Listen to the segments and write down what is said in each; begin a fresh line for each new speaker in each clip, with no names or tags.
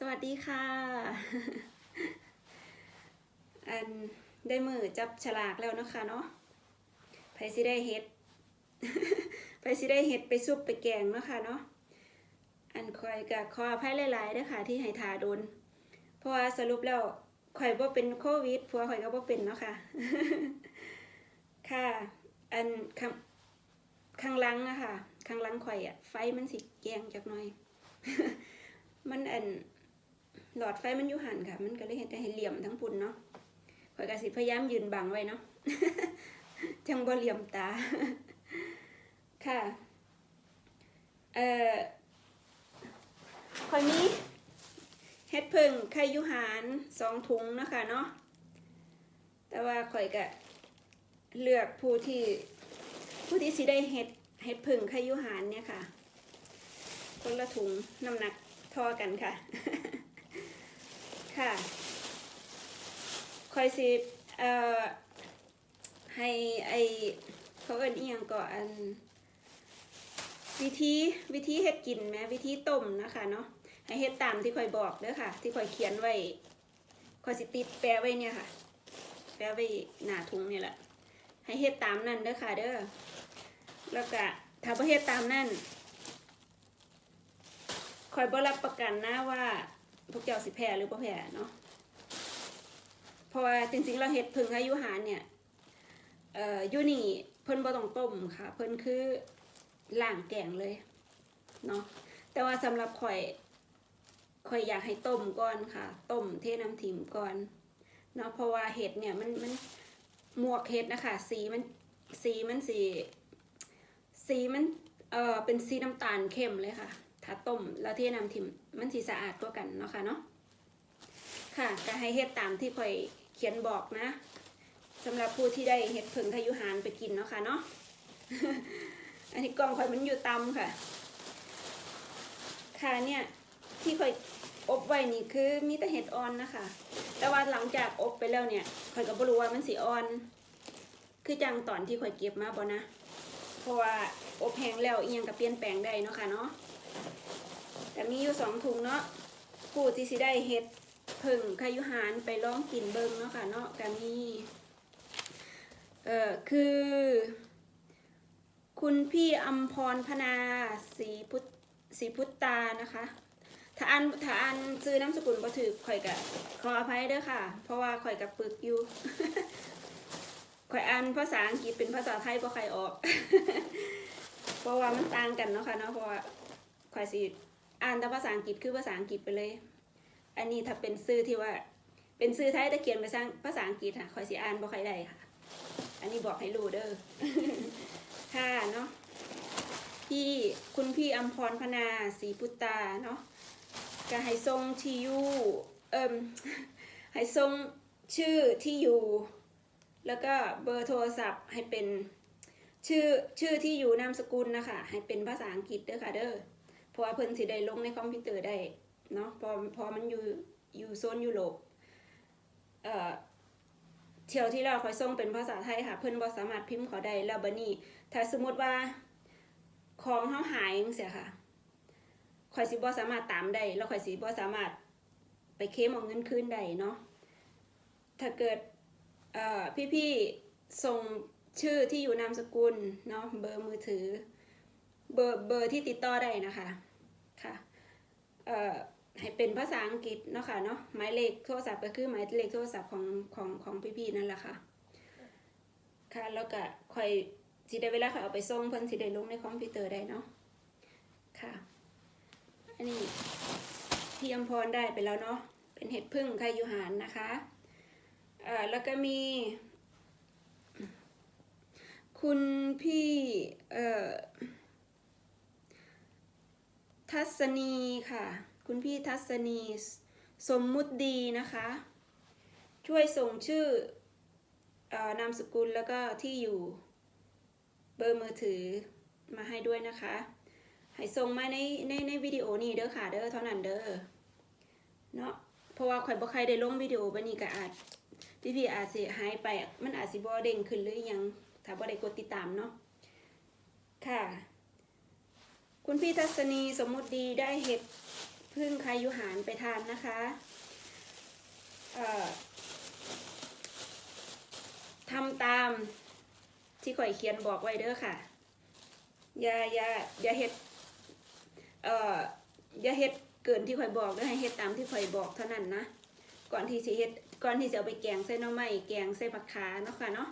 สวัสดีค่ะ อันได้มือจับฉลากแล้วนะคะเนาะไผสิได้เฮ็ดไผสิได้เฮ็ดไปซุปไปแกงเนาะค่ะเนาะ อันคอยกับขออภัยหลายๆเด้อค่ะที่ให้ทาโดน เพราะว่าสรุปแล้วข่อยบ่เป็นโควิด ผัวข่อยก็บ่เป็นเนาะค่ะ ค่ะ อันข้างข้างหลังอะค่ะข้างหลังข่อยอะไฟมันสิแยงจักหน่อย มันอัน หลอดไฟมันอยู่หันค่ะ มันก็เลยเห็นแต่ให้เหลี่ยมทั้งปุ่นเนาะข่อยก็สิพยายามยืนบังไว้เนาะจังบ่เหลี่ยมตา ค่ะเอ่อข่อยมีเฮ็ดพึ่งไข่ยุหารสองถุงนะคะเนาะแต่ว่าข่อยก็เลือกผู้ที่ผู้ที่สิได้เฮ็ดเฮ็ดพึ่งไข่ยุหารเนี่ยค่ะคนละถุงน้ำหนักท่อกันค่ะ ค่ะคอยสิเอ่อให้ไอเขาเอิ้นอีหยังก่ออัน วิธีวิธีเฮ็ดกินแหมวิธีต้มนะคะเนาะให้เฮ็ดตามที่คอยบอกเด้อค่ะ ที่คอยเขียนไว้คอยสิติดแปะไว้เนี่ยค่ะ แปะไว้หน้าถุงนี่แหละให้เฮ็ดตามนั่นเด้อค่ะ เด้อแล้วก็ถ้าบ่เฮ็ดตามนั่นคอยบ่รับประกันนะว่า พวกเจ้าสิแพ้หรือบ่แพ้เนาะเพราะว่าจริงๆเราเฮ็ดพึ่งอายุหารเนี่ยเอ่อยู่นี่เพิ่นบ่ต้องต้มค่ะ เพิ่นคือล้างแกงเลยเนาะแต่ว่าสำหรับข่อยข่อยอยากให้ต้มก่อนค่ะ ต้มเทน้ำถิมก่อนเนาะเพราะว่าเห็ดเนี่ยมันมันหมวกเห็ดนะคะสีมันสีมันสีสีมันเอ่อเป็นสีน้ำตาลเข้มเลยค่ะ ถ้าต้มแล้วเทน้ำถิมมันสีสะอาดกว่ากันเนาะค่ะเนาะค่ะก็ให้เฮ็ดตามที่ข่อยเขียนบอกนะสำหรับผู้ที่ได้เฮ็ดผึ่งทายุหารไปกินเนาะค่ะเนาะอันนี้กล่องข่อยมันอยู่ตำค่ะ ค่ะเนี่ยที่ข่อยอบไว้นี่คือมีแต่เห็ดอ่อนนะคะ แต่ว่าหลังจากอบไปแล้วเนี่ยข่อยก็บ่รู้ว่ามันสีอ่อน คือจังตอนที่ข่อยเก็บมาบ่นะ เพราะว่าอบแห้งแล้วเอียงก็เปลี่ยนแปลงได้เนาะค่ะเนาะ แต่มีอยู่สองถุงเนาะผู้ที่สิได้เฮ็ดผึ่งขยุหารไปลองกินเบิงเนาะค่ะเนาะก็มีเอ่อคือ คุณพี่อัมพรพนาศรีพุทศรีพุตตานะคะถ้าอันถ้าอันซื้อนามสกุลบ่ถือข่อยกะขออภัยเด้อค่ะ เพราะว่าข่อยกับปึกอยู่ข่อยอ่านภาษาอังกฤษเป็นภาษาไทยบ่ใครออก เพราะว่ามันต่างกันเนาะค่ะเนาะเพราะว่า อยสิอ่านแต่ภาษาอังกฤษคือภาษาอังกฤษไปเลย อันนี้ถ้าเป็นชื่อที่ว่า เป็นชื่อไทยแต่เขียนไปสร้างภาษาอังกฤษค่ะขอยสิอ่านบ่ใครได้ค่ะ อันนี้บอกให้รู้เด้อค่ะเนาะพี่คุณพี่อัมพรพนาศรีพุตตาเนาะก็ให้ทรงที่อยู่เอิมให้ทรงชื่อที่อยู่ แล้วก็เบอร์โทรศัพท์ให้เป็นชื่อชื่อที่อยู่นามสกุลนะคะให้เป็นภาษาอังกฤษเด้อค่ะเด้อ ราะว่าเพิ่นสิได้ลงในคอมพิวเตอร์ได้เนาะพอพอมันอยู่อยู่โซนยุโรปเอ่อเที่ยวที่เราคอยส่งเป็นภาษาไทยค่ะ เพิ่นบ่สามารถพิมพ์เขาได้แล้วบัดนี้ ถ้าสมมติว่าของเฮาหายจังซี่ค่ะข่อยสิบ่สามารถตามได้แล้วข่อยสิบ่สามารถไปเคมเอาเงินคืนได้เนาะถ้าเกิดเอ่อพี่ๆส่งชื่อที่อยู่นามสกุลเนาะเบอร์มือถือ เบอร์เบอร์ที่ติดต่อได้นะคะ ให้เป็นภาษาอังกฤษเนาะค่ะเนาะหมายเลขโทรศัพท์ก็คือหมายเลขโทรศัพท์ของของของพี่ๆนั่นแหละค่ะ ค่ะแล้วก็คอยสิได้เวลาค่อยเอาไปส่งเพิ่นสิได้ลงในคอมพิวเตอร์ได้เนาะค่ะ อันนี้พี่อมพรได้ไปแล้วเนาะเป็นเห็ดพึ่งไข่ยูหานนะคะเอ่อแล้วก็มี คุณพี่เอ่อ ทัศนีค่ะ คุณพี่ทัศนี สมมุติดีนะคะ ช่วยส่งชื่ออนามสกุลแล้วก็ที่อยู่เบอร์มือถือมาให้ด้วยนะคะ ให้ส่งมาในในในวิดีโอนี้เด้อค่ะเด้อเท่านั้นเด้อเนาะเพราะว่าข่อยบ่ใครได้ลงวิดีโอบันนี้ก็อาจพี่พี่ๆอาจสิหายไปมันอาจสิบ่เด้งขึ้นหรือยังถ้าบ่ได้กดติดตามเนาะค่ะ คุณพี่ทัศนีสมมุติดีได้เห็ดพึ่งคายุหารไปทานนะคะทำตามที่ข่อยเขียนบอกไว้เด้อค่ะ อย่าอย่าอย่าเฮ็ดเอ่ออย่าเฮ็ดเกินที่ข่อยบอกด้อให้เฮ็ดตามที่ข่อยบอกเท่านั้นนะ ก่อนที่สิเฮ็ดก่อนที่จะเอาไปแกงใส่หน่อไม้แกงใส่ผักขาเนาะค่ะเนาะ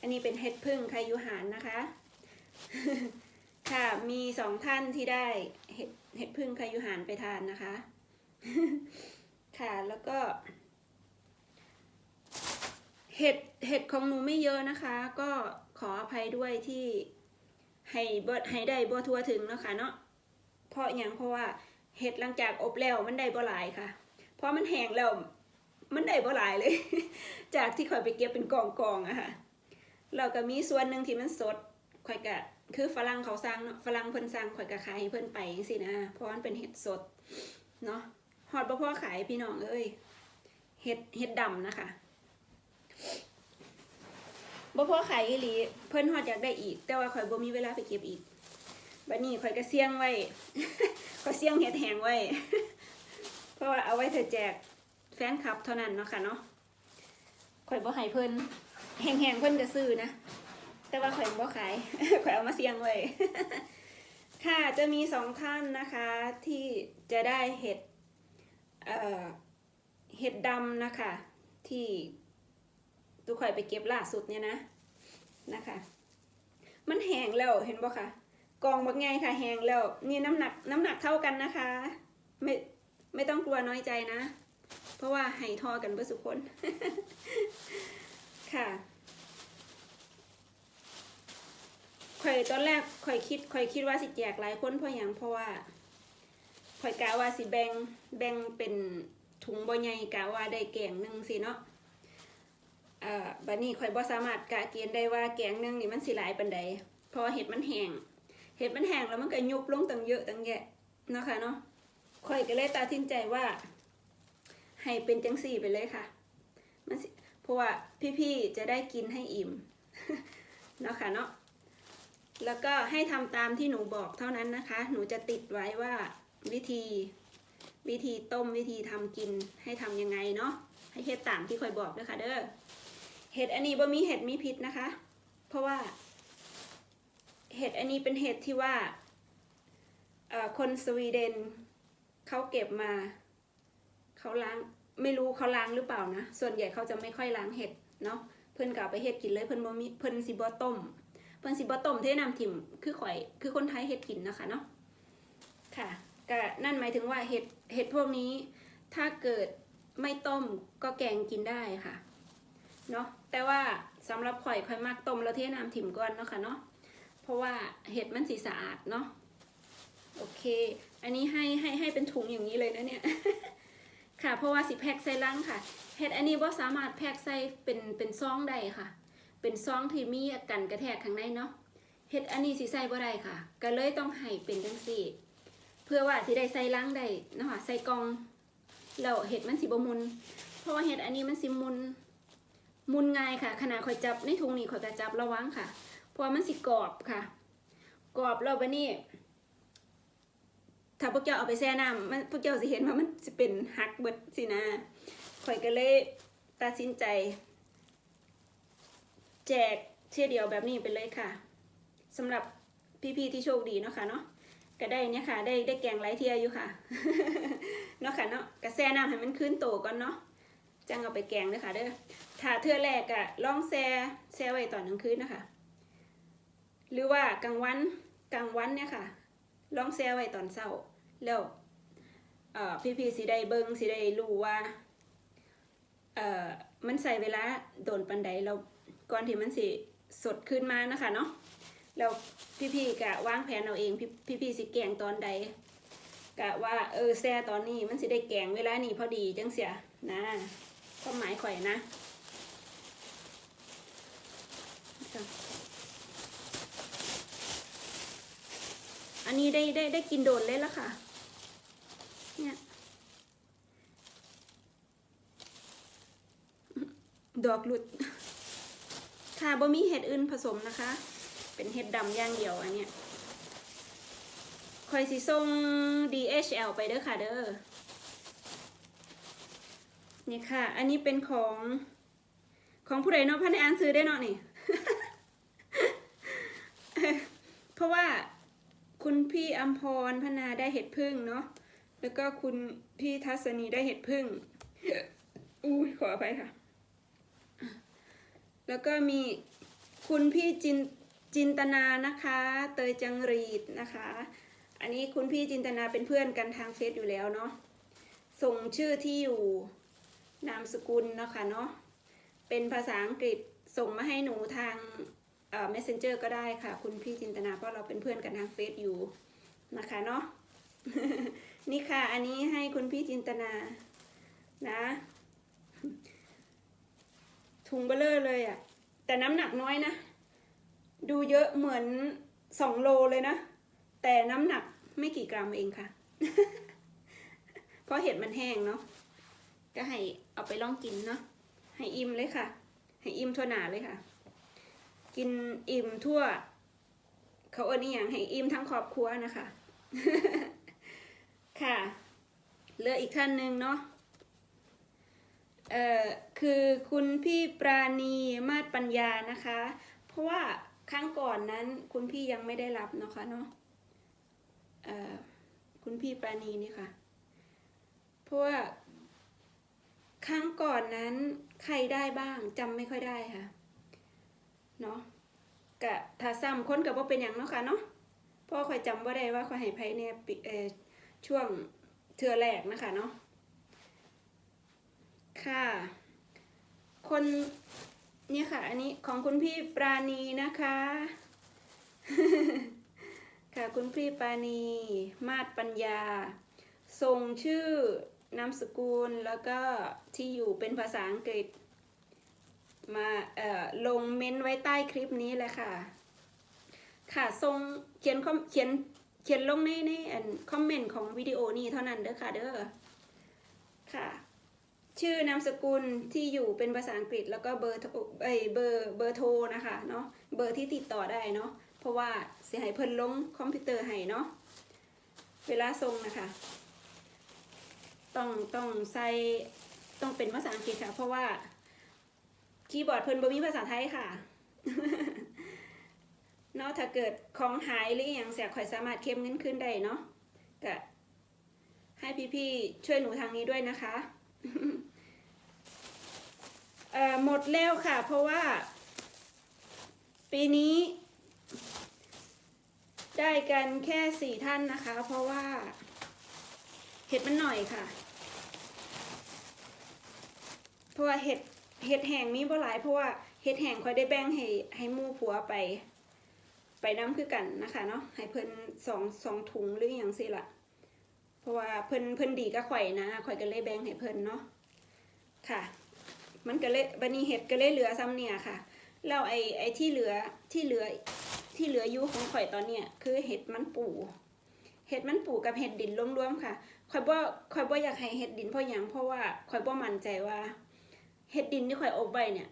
อันนี้เป็นเห็ดพึ่งคายุหารนะคะ ค่ะ มีสองท่านที่ได้เห็ดเห็ดพึ่งคายุหารไปทานนะคะ ค่ะแล้วก็ เห็ดเห็ดของหนูไม่เยอะนะคะ ก็ขออภัยด้วยที่ให้บดให้ได้บ่ทั่วถึงเนาะคะเนาะเพราะอย่างเพราะว่าเห็ดหลังจากอบแล้วมันได้บ่หลายค่ะ เพราะมันแห้งแล้วมันได้บ่หลายเลย จากที่ข่อยไปเก็บเป็นกองๆอะค่ะเราก็มีส่วนหนึ่งที่มันสดข่อยกะ คือฝรั่งเขาสั่งเนาะฝรั่งเพิ่นสั่งข่อยกระขายเพิ่นไปสินะเพราะมันเป็นเห็ดสดเนาะฮอดบ่พ่อขายพี่น้องเอ้ยเห็ดเห็ดดำนะคะบ่พ่อขายอีหลีเพิ่นฮอดอยากได้อีก แต่ว่าข่อยบ่มีเวลาไปเก็บอีกบัดนี้ข่อยก็เสี่ยงไว้ข่อยเสี่ยงเห็ดแห้งไว้ เพราะว่าเอาไว้เธอแจกแฟนคลับเท่านั้นเนาะค่ะเนาะข่อยบ่ให้เพิ่นแหงๆเพิ่นจะซื้อนะ แต่ว่าข่อยบ่ขาย ข่อยเอามาเสี่ยงไว้ค่ะจะมีสองท่านนะคะ ที่จะได้เห็ดเอ่อเห็ดดำนะคะ ที่ตุกข่อยไปเก็บล่าสุดเนี่ยนะนะคะ มันแห้งแล้วเห็นบ่คะกองบักไงค่ะแห้งแล้วนี่น้ำหนักน้ำหนักเท่ากันนะคะ ไม่ไม่ต้องกลัวน้อยใจนะ เพราะว่าให้ทอกันเพื่อสุคนค่ะ ข่อยตอนแรกข่อยคิดข่อยคิดว่าสิแจกหลายคนเพราะอย่างเพราะว่าข่อยกะว่าสิแบ่งแบ่งเป็นถุงบ่ใหญ่กะว่าได้แกงหนึ่งสิเนาะเอ่อบัดนี้ข่อยบ่สามารถกะเกณฑ์ได้ว่าแกงหนึ่งนี่มันสิหลายปานใดเพราะเห็ดมันแห้งเห็ดมันแห้งแล้วมันก็ยุบลงตั้งเยอะตั้งแยะนะคะเนาะข่อยก็เลยตัดสินใจว่า ให้เป็นจังสี่ไปเลยค่ะมันเพราะว่าพี่ๆจะได้กินให้อิ่มเนาะค่ะเนาะ แล้วก็ให้ทำตามที่หนูบอกเท่านั้นนะคะ หนูจะติดไว้ว่าวิธี วิธีต้มวิธีทำกินให้ทำยังไงเนาะให้เฮ็ดตามที่คอยบอกด้วยค่ะเด้อเห็ดอันนี้บ่มีเห็ดมีพิษนะคะ เพราะว่า เห็ดอันนี้เป็นเห็ดที่ว่าคนสวีเดนเขาเก็บมาเขาล้างไม่รู้เขาล้างหรือเปล่านะ ส่วนใหญ่เขาจะไม่ค่อยล้างเห็ดเนาะเพิ่นก็เอาไปเฮ็ดกินเลยเพิ่นบ่มีเพิ่นสิบ่ต้ม เพิ่นสิบ่ต้มเทน้ำทิ่มคือข่อยคือคนไทยเฮ็ดกินนะคะเนาะค่ะก็นั่นหมายถึงว่าเห็ดเห็ดพวกนี้ ถ้าเกิดไม่ต้มก็แกงกินได้ค่ะเนาะแต่ว่าสำหรับข่อยข่อยมักต้มแล้วเทน้ำทิ่มก่อนเนาะค่ะเนาะเพราะว่าเห็ดมันสีสะอาดเนาะโอเค อันนี้ให้ให้ให้เป็นถุงอย่างนี้เลยนะเนี่ยค่ะ เพราะว่าสิแพ็คใส่ลังค่ะเห็ดอันนี้บ่สามารถแพ็คใส่เป็นเป็นซองได้ค่ะ เป็นซองที่มีกันกระแทกข้างในเนาะเห็ดอันนี้สิใส่บ่ได้ค่ะ ก็เลยต้องให้เป็นจังซี่ เพื่อว่าสิได้ใส่ลังได้เนาะคะใส่กล่องแล้วเห็ดมันสิบ่มุน เพราะว่าเห็ดอันนี้มันสิมุน มุนง่ายค่ะ ขนาดข่อยจับในถุงนี้ข่อยก็จับระวังค่ะ เพราะมันสิกรอบค่ะ กรอบแล้วบัดนี้ถ้าพวกเจ้าเอาไปแช่น้ำมันพวกเจ้าสิเห็นว่ามันจะเป็นหักเบิดสินะข่อยก็เลยตัดสินใจ แจกเที่ยเดียวแบบนี้ไปเลยค่ะสำหรับพี่ๆที่โชคดีเนาะค่ะเนาะก็ได้เนี่ยค่ะ ได้ได้แกงไรเทียอยู่ค่ะเนาะค่ะเนาะกระแซ่น้ำให้มันขึ้นโตก่อนเนาะจังเอาไปแกงเลยค่ะเด้อถ้าเทื่อแรกอะล่องแซ่แซ่ไว้ตอนกลางคืนนะคะ หรือว่ากลางวันกลางวันเนี่ยค่ะล่องแซ่ไว้ตอนเช้าแล้วเอ่พี่ๆสิได้เบิงสิได้รู้ว่า เอ่อมันใส่เวลาโดนปันใดเรา ก่อนที่มันสิสดขึ้นมานะคะเนาะแล้วพี่ๆกะวางแผนเอาเองพี่พี่ๆสิแกงตอนใดกะว่าเออแซ่ตอนนี้มันสิได้แกงเวลานี้พอดีจังเสียนะความหมายข่อยนะอันนี้ได้ได้ได้กินโดนเลยละค่ะ เนี่ย ดอกหลุด ค่ะบ่มีเห็ดอื่นผสมนะคะ เป็นเห็ดดำอย่างเดียวอันเนี้ยคอยสิส่ง DHL ไปเด้อค่ะเด้อ นี่ค่ะ อันนี้เป็นของของผู้ใดเนาะพันในอ่านซื้อได้เนาะนี่ เพราะว่าคุณพี่อัมพรพนาได้เห็ดพึ่งเนาะ แล้วก็คุณพี่ทัศนีได้เห็ดพึ่งอุ้ขออภัยค่ะ แล้วก็มีคุณพี่จินจินตนานะคะ เตยจังรีดนะคะ อันนี้คุณพี่จินตนาเป็นเพื่อนกันทางเฟซอยู่แล้วเนาะ ส่งชื่อที่อยู่นามสกุลนะคะเนาะ เป็นภาษาอังกฤษส่งมาให้หนูทางเอ่อ messenger ก็ได้ค่ะ คุณพี่จินตนาเพราะเราเป็นเพื่อนกันทางเฟซอยู่นะคะเนาะ นี่ค่ะ อันนี้ให้คุณพี่จินตนานะ ถุงเบลเลอร์เลยอะ่ะ แต่น้ำหนักน้อยนะ ดูเยอะเหมือนสองโลเลยนะ แต่น้ำหนักไม่กี่กรัมเองค่ะ เพราะเห็ดมันแห้งเนาะ ก็ให้เอาไปลองกินเนาะ ให้อิ่มเลยค่ะ ให้อิ่มทั่วหนาเลยค่ะ กินอิ่มทั่ว เขาเอิ้นอย่างให้อิ่มทั้งครอบครัวนะคะ ค่ะเหลืออีกท่านหนึ่งเนาะ เอ่อคือคุณพี่ปราณีมาศปัญญานะคะ เพราะว่าครั้งก่อนนั้นคุณพี่ยังไม่ได้รับเนาะคะเนาะเอ่อคุณพี่ปราณีนี่ค่ะ เพราะว่าครั้งก่อนนั้นใครได้บ้างจำไม่ค่อยได้ค่ะเนาะกะถ้าซ้ำค้นกับว่าเป็นอย่างเนาะค่ะเนาะพราะค่อยจำว่าได้ว่าคอยให้ไพ่เนี่ยช่วงเทือแรกนะคะเนาะ ค่ะ คนเนี่ยค่ะ อันนี้ของคุณพี่ปราณีนะคะ ค่ะคุณพี่ปราณี มาศปัญญา ส่งชื่อนามสกุลแล้วก็ที่อยู่เป็นภาษาอังกฤษ มาเอ่อลงเม้นไว้ใต้คลิปนี้แหละค่ะ ค่ะส่งเขียนคอมเขียนเขียนลงในในคอมเมนต์ของวิดีโอนี้เท่านั้นเด้อค่ะเด้อค่ะ ชื่อนามสกุลที่อยู่เป็นภาษาอังกฤษแล้วก็เบอร์โทรเอเบอร์เบอร์โทรนะคะเนาะเบอร์ที่ติดต่อได้เนาะเพราะว่าเสียหายเพิ่นลงคอมพิวเตอร์ให้เนาะเวลาส่งนะคะ ต้องต้องใส่ต้องเป็นภาษาอังกฤษค่ะ เพราะว่าคีย์บอร์ดเพิ่นบ่มีภาษาไทยค่ะเนาะถ้าเกิดของหายหรืออย่างเสียข่อยสามารถเข้มเงินขึ้นได้เนาะก็ให้พี่ๆช่วยหนูทางนี้ด้วยนะคะ หมดแล้วค่ะ เพราะว่า ปีนี้ ได้กันแค่สี่ท่านนะคะ เพราะว่าเห็ดมันหน่อยค่ะ เพราะว่าเห็ดเห็ดแห้งมีบ่หลายเพราะว่าเห็ดแห้งคอยได้แบ่งให้ให้มู่ผัวไป ไปน้ำคือกันนะคะเนาะให้เพิ่นสองสองถุงหรืออย่างสิละเพราะว่าเพิ่นเพิ่นดีก็ข่อยนะข่อยก็เลยแบ่งให้เพิ่นเนาะค่ะ มันก็เลยบันนี้เห็ดก็เลยเหลือซ้ำเนี่ยค่ะแล้วไอ้ไอ้ที่เหลือที่เหลือที่เหลืออยู่ของข่อยตอนเนี้ยคือเห็ดมันปูเห็ดมันปูกับเห็ดดินรวมๆค่ะข่อยบ่ข่อยบ่อยากให้เห็ดดินเพราะหยังเพราะว่าข่อยบ่มั่นใจว่าเห็ดดินที่ข่อยอบไว้เนี่ย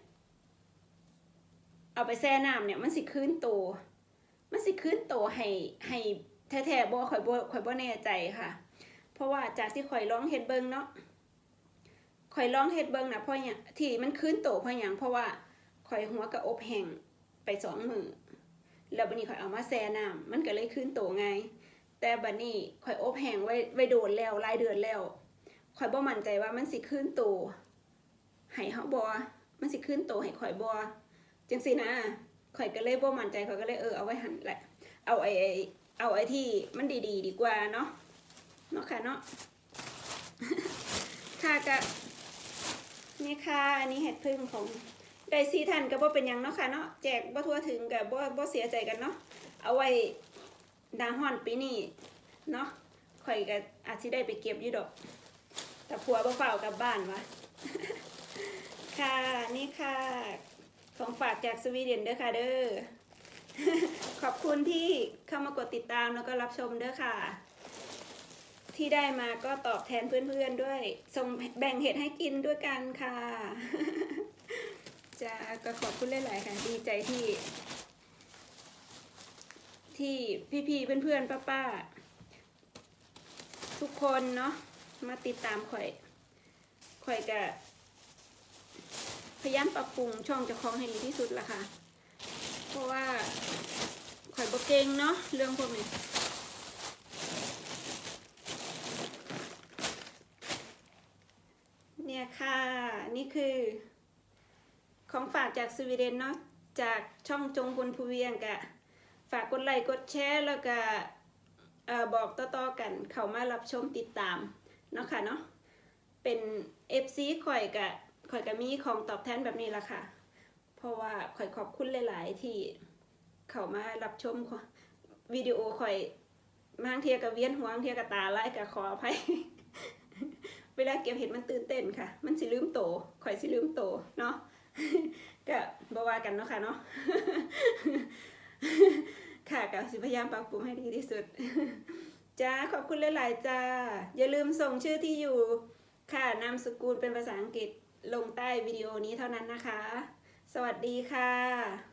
เอาไปแช่น้ำเนี่ยมันสิคืนโต มันสิคืนโตให้ให้แท้ๆบ่ข่อยบ่ข่อยบ่แน่ใจค่ะ เพราะว่าจากที่ข่อยลองเฮ็ดเบิงเนาะ ข่อยลองเฮ็ดเบิ่งนะเพราะหยังที่มันคืนโตเพราะหยังเพราะว่าข่อยหัวกับอบแห้งไปสองมือแล้วบัดนี้ข่อยเอามาแช่น้ำมันก็เลยคืนโตไง แต่บัดนี้ข่อยอบแห้งไว้ไว้โดนแล้วหลายเดือนแล้วข่อยบ่มั่นใจว่ามันสิคืนโตให้เฮาบ่มันสิขึ้นโตให้ข่อยบ่จังซี่นะข่อยก็เลยบ่มั่นใจข่อยก็เลยเออเอาไว้หันแหละ เอาไอ้ไอ้เอาไอ้ที่มันดีๆ ดีกว่าเนาะเนาะค่ะเนาะค่ะก็ นี่ค่ะอันนี้เห็ดพึ่งของได้ซีทันก็บ่เป็นยังเนาะค่ะเนาะแจกบ่ทั่วถึงก็บ่บ่เสียใจกันเนาะเอาไว้หน้าฮ้อนปีนี้เนาะข่อยก็อาจสิได้ไปเก็บอยู่ดอก แต่ผัวบ่เฝ้ากลับบ้านวะค่ะนี่ค่ะ ของฝากจากสวีเดนเด้อค่ะเด้อขอบคุณที่เข้ามากดติดตามแล้วก็รับชมเด้อค่ะ ที่ได้มาก็ตอบแทนเพื่อนๆด้วย ส่งแบ่งเห็ดให้กินด้วยกันค่ะ จะก็ขอบคุณหลายๆค่ะ ดีใจที่ ที่พี่ๆเพื่อนๆป้าๆทุกคนเนาะมาติดตามข่อย ข่อยกะพยายามปรับปรุงช่องเจ้าของให้ดีที่สุดละค่ะ เพราะว่าข่อยบ่เก่งเนาะเรื่องพวกนี้ เนี่ย ค่ะ นี่คือของฝากจากสวีเดนเนาะจากช่องจงพลภูเวียงกะ ฝากกดไลค์กดแชร์แล้วก็เอ่อบอกต่อๆกันเขามารับชมติดตามเนาะค่ะเนาะเป็น FC ข่อยกะข่อยกะมีของตอบแทนแบบนี้ละค่ะ เพราะว่าข่อยขอบคุณหลาย ๆ ที่เขามารับชมวิดีโอข่อยบางเทียกับเวียนหัวบางเทียกับตาไลายกับขออภัย เวลาเก็บเห็ดมันตื่นเต้นค่ะ มันสิลืมโตข่อยสิลืมโตเนาะก็บวากันเนาะค่ะเนาะค่ะก็สิพยายามปรับปรุงให้ดีที่สุดจ้าขอบคุณหลายๆจ้า อย่าลืมส่งชื่อที่อยู่ ค่ะนามสกุลเป็นภาษาอังกฤษลงใต้วิดีโอนี้เท่านั้นนะคะ สวัสดีค่ะ